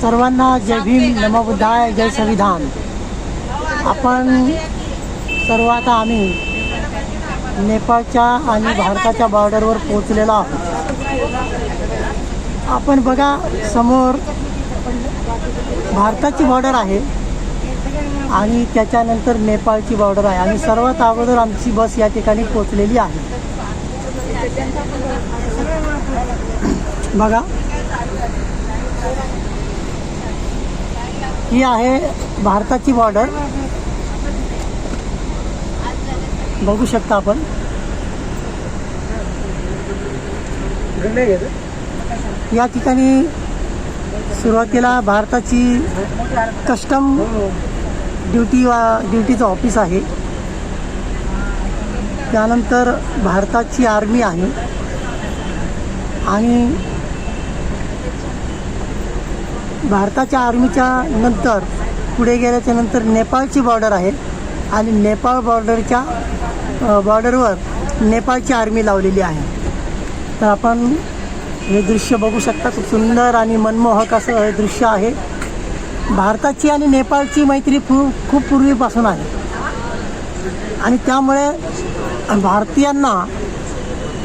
सर्वांना जय भीम नमबुद्धाय जय संविधान. आपण सर्व आता आम्ही नेपाळच्या आणि भारताच्या बॉर्डरवर पोहोचलेलो आहोत. आपण बघा समोर भारताची बॉर्डर आहे आणि त्याच्यानंतर नेपाळची बॉर्डर आहे. आणि सर्वात अगोदर आमची बस या ठिकाणी पोचलेली आहे. बघा ही आहे भारताची बॉर्डर बघू शकता आपण. या ठिकाणी सुरुवातीला भारताची कस्टम ड्युटी वा ड्युटीचं ऑफिस आहे. त्यानंतर भारताची आर्मी आहे. आणि भारताच्या आर्मीच्या नंतर पुढे गेल्याच्यानंतर नेपाळची बॉर्डर आहे. आणि नेपाळ बॉर्डरच्या बॉर्डरवर नेपाळची आर्मी लावलेली आहे. तर आपण हे दृश्य बघू शकता. खूप सुंदर आणि मनमोहक असं हे दृश्य आहे. भारताची आणि नेपाळची मैत्री पू खूप पूर्वीपासून आहे. आणि त्यामुळे भारतीयांना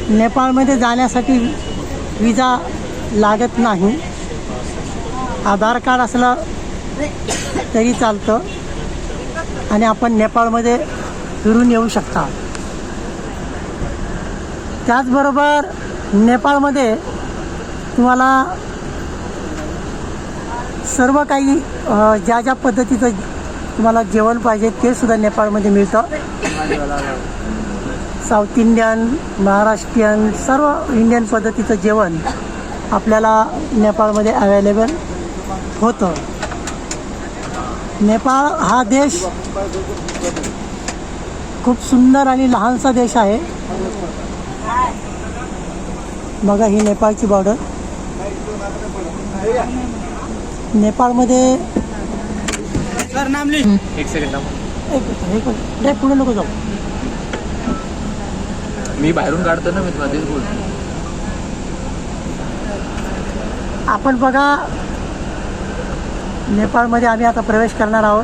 नेपाळमध्ये जाण्यासाठी विजा लागत नाही. आधार कार्ड असलं तरी चालतं. आणि आपण नेपाळमध्ये फिरून येऊ शकता. त्याचबरोबर नेपाळमध्ये तुम्हाला सर्व काही ज्या ज्या पद्धतीचं तुम्हाला जेवण पाहिजे ते सुद्धा नेपाळमध्ये मिळतं. साऊथ इंडियन महाराष्ट्रीयन सर्व इंडियन पद्धतीचं जेवण आपल्याला नेपाळमध्ये अवेलेबल. होतं. नेपाळ हा देश खूप सुंदर आणि लहानसा देश आहे. बघा ही नेपाळची बॉर्डर नेपाळमध्ये एक सेकंड. नाही पुढे नको जाऊ. मी बाहेरून काढतो ना मी बोलतो. आपण बघा नेपाळमध्ये आम्ही आता प्रवेश करणार आहोत.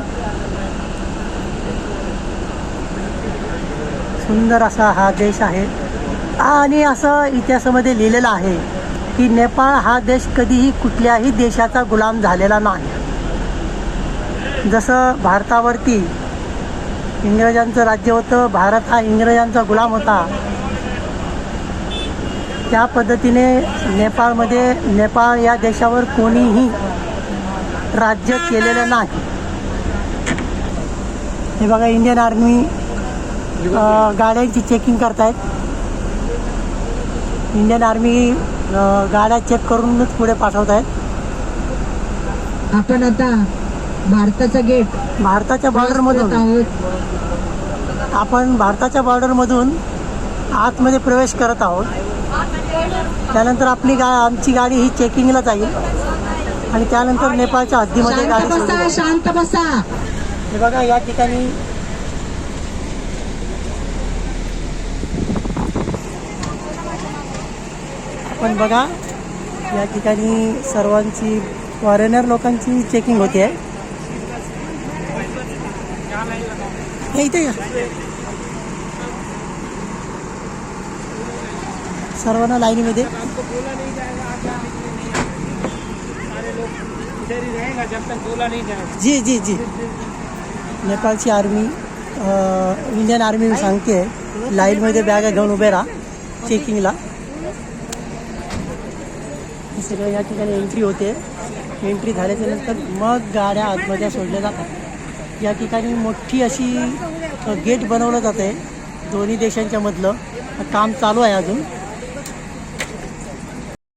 सुंदर असा हा देश आहे. आणि असं इतिहासामध्ये लिहिलेलं आहे की नेपाळ हा देश कधीही कुठल्याही देशाचा गुलाम झालेला नाही. जसं भारतावरती इंग्रजांचं राज्य होतं भारत हा इंग्रजांचा गुलाम होता. त्या पद्धतीने नेपाळमध्ये नेपाळ या देशावर कोणीही राज्य केलेलं नाही. हे बघा इंडियन आर्मी गाड्यांची चेकिंग करतायत. इंडियन आर्मी गाड्या चेक करूनच पुढे पाठवत आहेत आपण आता भारताचा गेट भारताच्या बॉर्डरमधून आपण भारताच्या बॉर्डरमधून आतमध्ये प्रवेश करत आहोत. त्यानंतर आपली गा आमची गाडी ही चेकिंगला जाईल. आणि त्यानंतर नेपाळच्या हद्दीमध्ये गाडी सोडली. शांत बसा हे बघा या ठिकाणी आपण बघा या ठिकाणी सर्वांची फॉरेनर लोकांची चेकिंग होते आहे हे इथे. सर्वांना लाईनीमध्ये इधर ही रहेगा जब तक बोला नहीं जाएगा। जी जी जी। नेपाळची आर्मी इंडियन आर्मी मी सांगते लाईनमध्ये बॅगा घेऊन उभे राहा चेकिंगला। सगळं या ठिकाणी एंट्री होते एंट्री झाल्याच्यानंतर मग गाड्या आतमध्ये सोडल्या जातात या ठिकाणी मोठी अशी गेट बनवलं जाते आहे दोन्ही देशांच्या मधलं काम चालू आहे अजून।